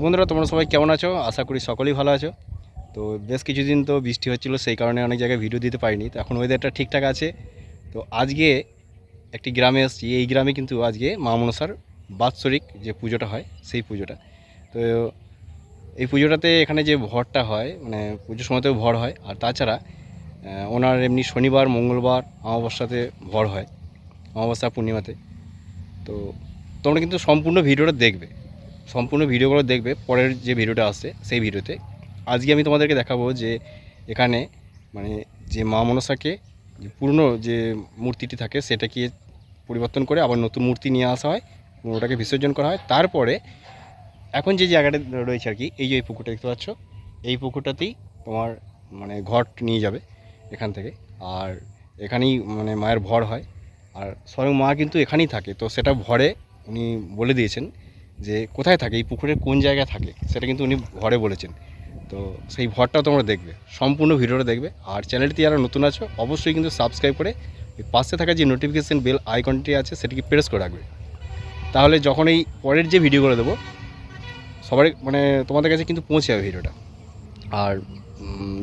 বন্ধুরা, তোমরা সবাই কেমন আছো? আশা করি সকলেই ভালো আছো। তো বেশ কিছুদিন তো বৃষ্টি হচ্ছিল, সেই কারণে অনেক জায়গায় ভিডিও দিতে পারিনি। তো এখন ওয়েদারটা ঠিকঠাক আছে। তো আজকে একটি গ্রামে এসেছি। এই গ্রামে কিন্তু আজকে মা মনসার বাৎসরিক যে পুজোটা হয়, সেই পুজোটা। তো এই পুজোটাতে এখানে যে ভরটা হয় মানে পুজোর সময়তেও ভর হয়, আর তাছাড়া ওনার এমনি শনিবার, মঙ্গলবার, অমাবস্যাতে ভর হয়, অমাবস্যা পূর্ণিমাতে। তো তোমরা কিন্তু সম্পূর্ণ ভিডিওটা দেখবে। সম্পূর্ণ ভিডিওগুলো দেখবে, পরের যে ভিডিওটা আসছে সেই ভিডিওতে। আজকে আমি তোমাদেরকে দেখাবো যে এখানে মানে যে মা মনসাকে যে পুরনো যে মূর্তিটি থাকে সেটাকে পরিবর্তন করে আবার নতুন মূর্তি নিয়ে আসা হয় ওটাকে বিসর্জন করা হয়। তারপরে এখন যে জায়গাটা রয়েছে আর কি, এই যে এই পুকুরটা দেখতে পাচ্ছ, এই পুকুরটাতেই তোমার মানে ঘট নিয়ে যাবে এখান থেকে। আর এখানেই মানে মায়ের ভর হয়। আর স্বয়ং মা কিন্তু এখানেই থাকে, তো সেটা ভরে উনি বলে দিয়েছেন যে কোথায় থাকে, এই পুকুরের কোন জায়গায় থাকে, সেটা কিন্তু উনি ঘরে বলেছেন। তো সেই ভরটাও তোমরা দেখবে, সম্পূর্ণ ভিডিওটা দেখবে। আর চ্যানেলটি যারা নতুন আছো, অবশ্যই কিন্তু সাবস্ক্রাইব করে পাশে থাকা যে নোটিফিকেশান বেল আইকনটি আছে, সেটিকে প্রেস করে রাখবে। তাহলে যখন এই পরের যে ভিডিওগুলো দেবো সবার মানে তোমাদের কাছে কিন্তু পৌঁছে যাবে ভিডিওটা। আর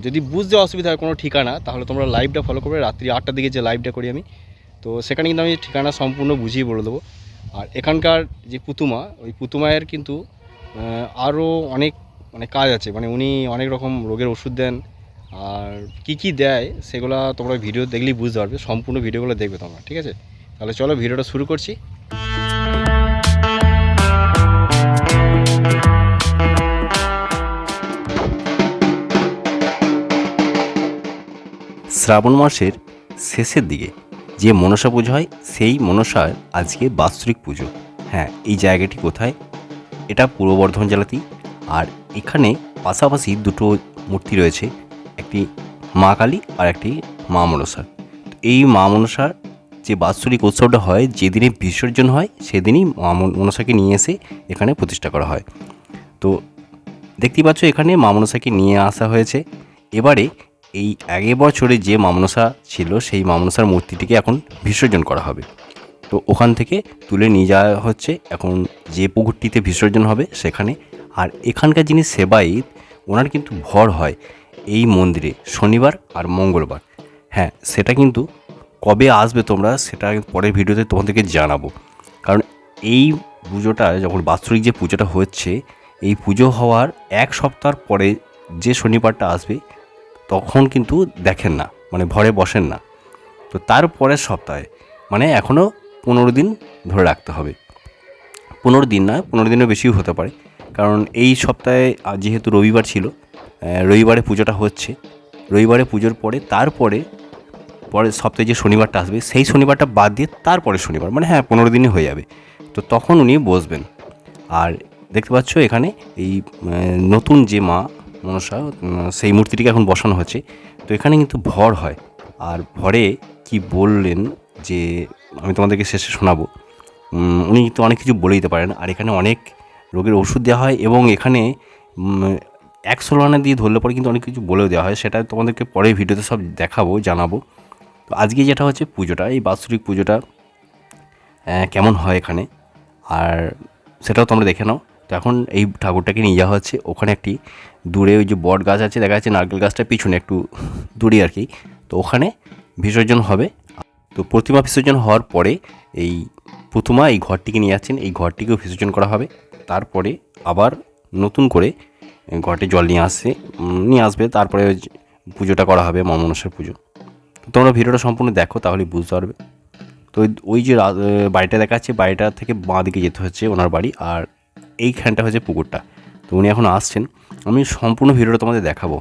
যদি বুঝতে অসুবিধা হয় কোনো ঠিকানা, তাহলে তোমরা লাইভটা ফলো করবে। রাত্রি আটটার দিকে যে লাইভটা করি আমি, তো সেখানে কিন্তু আমি ঠিকানা সম্পূর্ণ বুঝিয়ে বলে দেবো। আর এখানকার যে পুতুমা, ওই পুতুমায়ের কিন্তু আরও অনেক মানে কাজ আছে। মানে উনি অনেক রকম রোগের ওষুধ দেন। আর কি কি দেয় সেগুলো তোমরা ভিডিও দেখলেই বুঝতে পারবে। সম্পূর্ণ ভিডিওগুলো দেখবে তোমরা, ঠিক আছে? তাহলে চলো ভিডিওটা শুরু করছি। শ্রাবণ মাসের শেষের দিকে যে মনসা পুজো হয়, সেই মনসার আজকে বাৎসরিক পুজো। হ্যাঁ এই জায়গাটি কোথায়? এটা পূর্ব বর্ধমান জেলাতেই। আর এখানে পাশাপাশি দুটো মূর্তি রয়েছে, একটি মা কালী আর একটি মা মনসার এই মা মনসার যে বাৎসরিক উৎসবটা হয়, যেদিনে বিসর্জন হয়, সেদিনই মা মনসাকে নিয়ে এসে এখানে প্রতিষ্ঠা করা হয়। তো দেখতেই পাচ্ছ, এখানে মা মনসাকে নিয়ে আসা হয়েছে। এবারে এই আগে বছরে যে মামনসা ছিল, সেই মামনসার মূর্তিটিকে এখন বিসর্জন করা হবে। তো ওখান থেকে তুলে নিয়ে যাওয়া হচ্ছে। এখন যে পুকুরটিতে বিসর্জন হবে সেখানে। আর এখানকার যিনি সেবায়িত, ওনার কিন্তু ভর হয় এই মন্দিরে, শনিবার আর মঙ্গলবার। হ্যাঁ সেটা কিন্তু কবে আসবে তোমরা, সেটা পরের ভিডিওতে তোমাদেরকে জানাব। কারণ এই পুজোটা, যখন বাৎসরিক যে পুজোটা হচ্ছে, এই পুজো হওয়ার এক সপ্তাহ পরে যে শনিবারটা আসবে তখন কিন্তু দেখেন না মানে ভরে বসেন না। তো তার পরের সপ্তাহে মানে এখনও পনেরো দিন ধরে রাখতে হবে। পনেরো দিন না, পনেরো দিনের বেশিও হতে পারে। কারণ এই সপ্তাহে যেহেতু রবিবার ছিল রবিবারে পুজোটা হচ্ছে। রবিবারে পুজোর পরে, তারপরে, পরের সপ্তাহে যে শনিবারটা আসবে, সেই শনিবারটা বাদ দিয়ে তারপরে শনিবার মানে হ্যাঁ পনেরো দিনই হয়ে যাবে। তো তখন উনি বসবেন। আর দেখতে পাচ্ছ এখানে এই নতুন যে মা মনসা, সেই মূর্তিটিকে এখন বসানো হচ্ছে তো এখানে কিন্তু ভর হয়। আর ভরে কি বললেন যে আমি তোমাদেরকে শেষে শোনাবো। উনি কিন্তু অনেক কিছু বলে দিতে পারেন। আর এখানে অনেক রোগের ওষুধ দেওয়া হয় এবং এখানে একশো আনা দিয়ে ধরলে পরে কিন্তু অনেক কিছু বলেও দেওয়া হয়। সেটা তোমাদেরকে পরে ভিডিওতে সব দেখাবো, জানাব। তো আজকে যেটা হচ্ছে পুজোটা, এই বাৎসরিক পুজোটা কেমন হয় এখানে? আর সেটাও তোমরা দেখে নাও। তো এখন এই ঠাকুরটাকে নিয়ে যাওয়া হচ্ছে। ওখানে একটি দূরে ওই যে বট গাছ আছে, দেখা যাচ্ছে নারকেল গাছটা পিছনে একটু দূরে আর কি। তো ওখানে বিসর্জন হবে। তো প্রতিমা বিসর্জন হওয়ার পরে এই প্রতিমা এই ঘরটিকে নিয়ে যাচ্ছেন। এই ঘরটিকেও বিসর্জন করা হবে। তারপরে আবার নতুন করে ঘটে জল নিয়ে আসছে নিয়ে আসবে। তারপরে পুজোটা করা হবে মা মনসার পুজো। তো তোমরা ভিডিওটা সম্পূর্ণ দেখো, তাহলে বুঝতে পারবে। তো ওই যে বাড়িটা দেখা যাচ্ছে বাড়িটা থেকে বাঁ দিকে যেতে হচ্ছে ওনার বাড়ি। আর এইখানটা হচ্ছে পুকুরটা। তো উনি এখন আসছেন। আমি সম্পূর্ণ ভিডিওটা তোমাদের দেখাবো।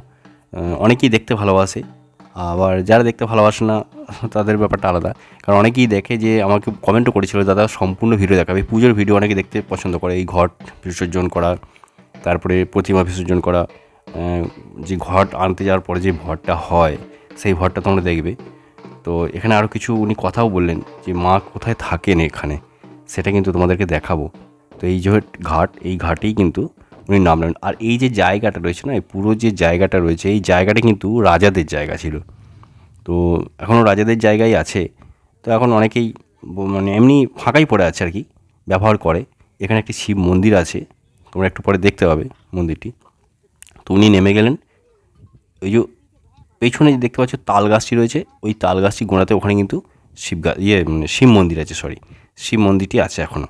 অনেকেই দেখতে ভালোবাসে। আবার যারা দেখতে ভালোবাসে না, তাদের ব্যাপারটা আলাদা। কারণ অনেকেই দেখে যে, আমাকে কমেন্টও করেছিল দাদা, সম্পূর্ণ ভিডিও দেখাবে। পুজোর ভিডিও অনেকে দেখতে পছন্দ করে। এই ঘট বিসর্জন করা, তারপরে প্রতিমা বিসর্জন করা যে ঘট আনতে যাওয়ার পরে যে ভরটা হয়, সেই ভরটা তোমরা দেখবে। তো এখানে আরও কিছু উনি কথাও বললেন যে, মা কোথায় থাকেন এখানে? সেটা কিন্তু তোমাদেরকে দেখাবো। তো এই যে ঘাট, এই ঘাটেই কিন্তু উনি নামলেন আর এই যে জায়গাটা রয়েছে না, এই পুরো যে জায়গাটা রয়েছে, এই জায়গাটা কিন্তু রাজাদের জায়গা ছিল। তো এখনও রাজাদের জায়গায় আছে। তো এখন অনেকেই মানে এমনি ফাঁকাই পড়ে আছে আর কি, ব্যবহার করে। এখানে একটি শিব মন্দির আছে, তোমরা একটু পরে দেখতে পাবে মন্দিরটি। তো উনি নেমে গেলেন। ওই যে পেছনে যে দেখতে পাচ্ছ তাল গাছটি রয়েছে, ওই তাল গাছটি গোড়াতে ওখানে কিন্তু শিব ইয়ে মানে শিব মন্দির আছে সরি শিব মন্দিরটি আছে এখনও।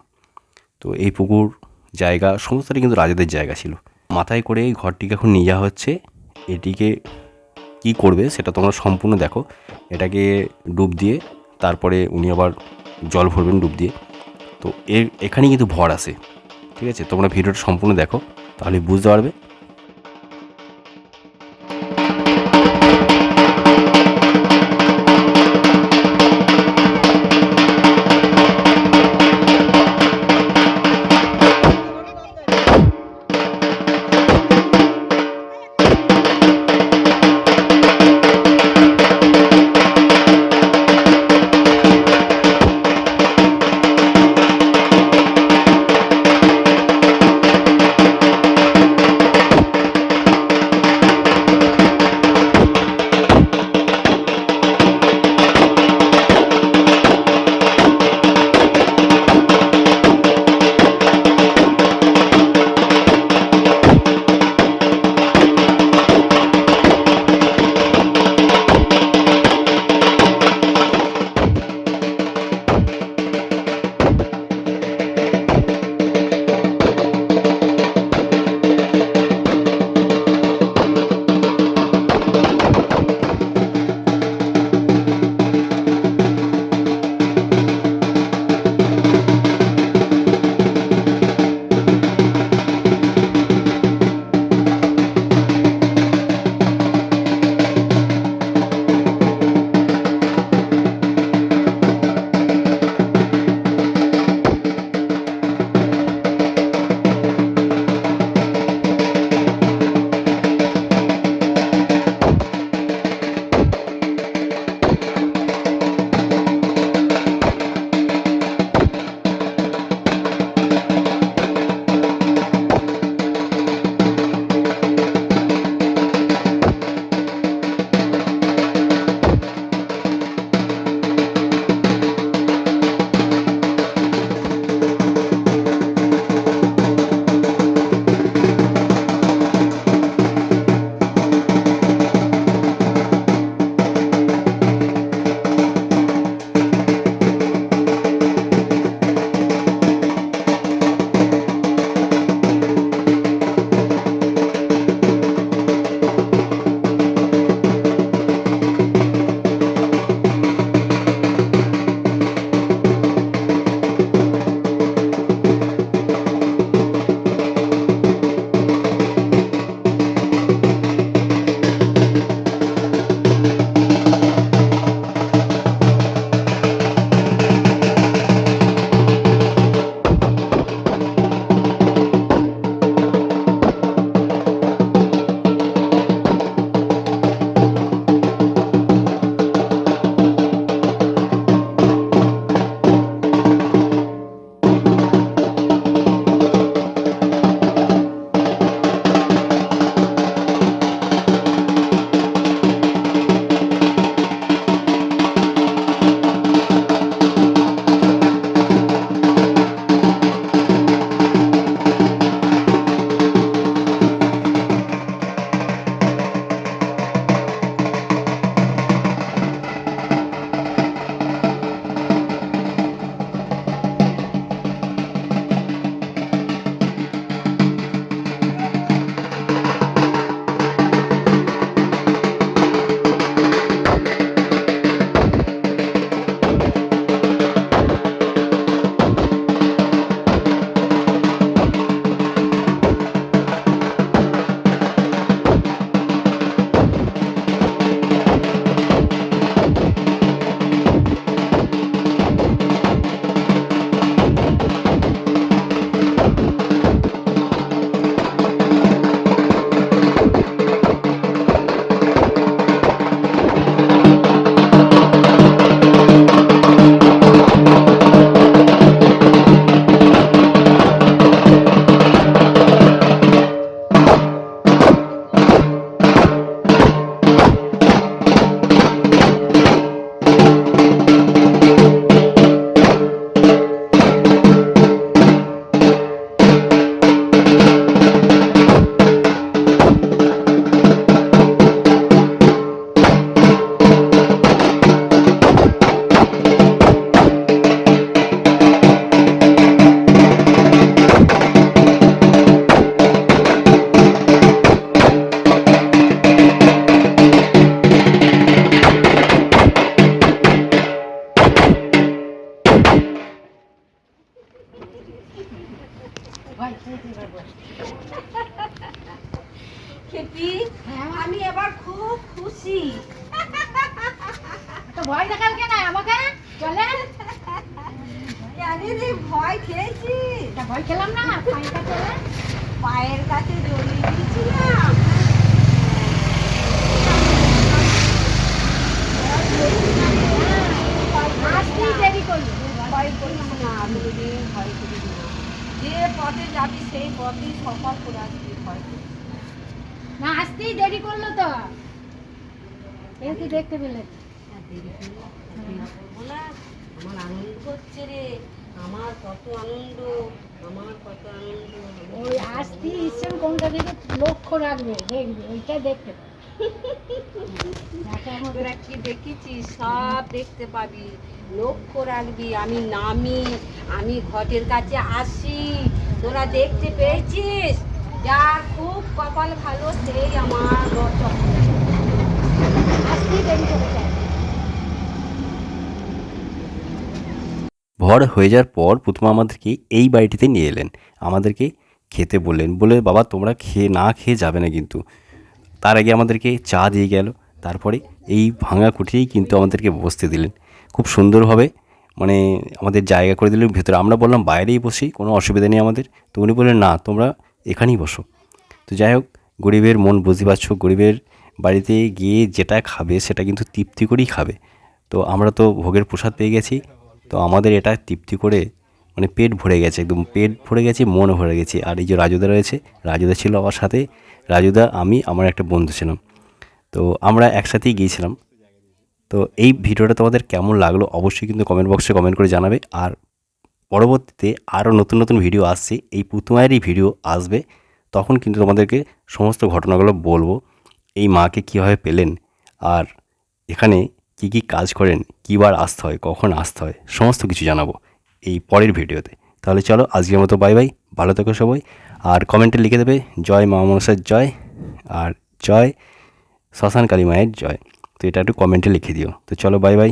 তো এই পুকুর জায়গা, সমস্তটাই কিন্তু রাজাদের জায়গা ছিল। মাথায় করে এই ঘরটিকে এখন নিয়ে যাওয়া হচ্ছে। এটিকে কি করবে সেটা তোমরা সম্পূর্ণ দেখো। এটাকে ডুব দিয়ে তারপরে উনি আবার জল ভরবেন ডুব দিয়ে। তো এর এখানেই কিন্তু ভর আছে। ঠিক আছে? তোমরা ভিডিওটা সম্পূর্ণ দেখো, তাহলে বুঝতে পারবে খেপি আমি এবার খুব খুশি। ভয় দেখাল কেন আমাকে? চলে। জানি রে ভয় খেয়েছি ভয় খেলাম না পায়ের কাছে পায়ের কাছে জড়িয়ে দিয়েছিলাম। পথে যাবি সেই পথেই সফল করে আসবি ভয় করিস না। আসতেই দেরি করল তো। কি দেখতে পেলে। আমার আনন্দ হচ্ছে রে। আমার কত আনন্দ আমার কত আনন্দ। ওই আসতেই ইচ্ছেন কোনটা দিকে লক্ষ্য রাখবে দেখবে ওইটা দেখতে। তোরা কি দেখেছিস সব দেখতে পাবি। লক্ষ্য রাখবি আমি নামি আমি ঘটের কাছে আসি। তোরা দেখতে পেয়েছিস? যার খুব কপাল ভালো সেই আমার ভর হয়ে যাওয়ার পর প্রথমে আমাদেরকে এই বাড়িটিতে নিয়ে এলেন। আমাদেরকে খেতে বললেন, বলে, বাবা, তোমরা খেয়ে, না খেয়ে যাবে না কিন্তু। তার আগে আমাদেরকে চা দিয়ে গেল। তারপরে এই ভাঙা কুঠিরেই কিন্তু আমাদেরকে বসতে দিলেন। খুব সুন্দরভাবে মানে আমাদের জায়গা করে দিলেন ভেতরে। আমরা বললাম, বাইরেই বসি, কোনো অসুবিধা নেই আমাদের। তো উনি বললেন, না, তোমরা এখানেই বসো। তো যাই হোক, গরিবের মন বুঝতে পারছ, গরিবের বাড়িতে গিয়ে যেটা খাবে সেটা কিন্তু তৃপ্তি করেই খাবে। তো আমরা তো ভোগের প্রসাদ পেয়ে গেছি। তো আমাদের এটা তৃপ্তি করে মানে পেট ভরে গেছে, একদম পেট ভরে গেছে, মন ভরে গেছে। আর এই যে রাজুদা রয়েছে, রাজুদা ছিল আমার সাথে। রাজুদা, আমি, আমার একটা বন্ধু ছিলাম। তো আমরা একসাথেই গিয়েছিলাম। তো এই ভিডিওটা তোমাদের কেমন লাগল অবশ্যই কিন্তু কমেন্ট বক্সে কমেন্ট করে জানাবে। আর পরবর্তীতে আরও নতুন নতুন ভিডিও আসছে, এই পুতুমায়েরই ভিডিও আসবে, তখন কিন্তু তোমাদেরকে সমস্ত ঘটনাগুলো বলব। এই মাকে কীভাবে পেলেন, আর এখানে কি কি কাজ করেন কীবার আসতে হয়, কখন আসতে হয়, সমস্ত কিছু জানাব এই পরের ভিডিওতে। তাহলে চলো, আজকের মতো বাই বাই ভালো থেকো সবাই। আর কমেন্টে লিখে দেবে, জয় মা মনসার জয় আর জয় শ্মশান কালী মায়ের জয় তো এটা একটু কমেন্টে লিখে দিও। তো চলো বাই বাই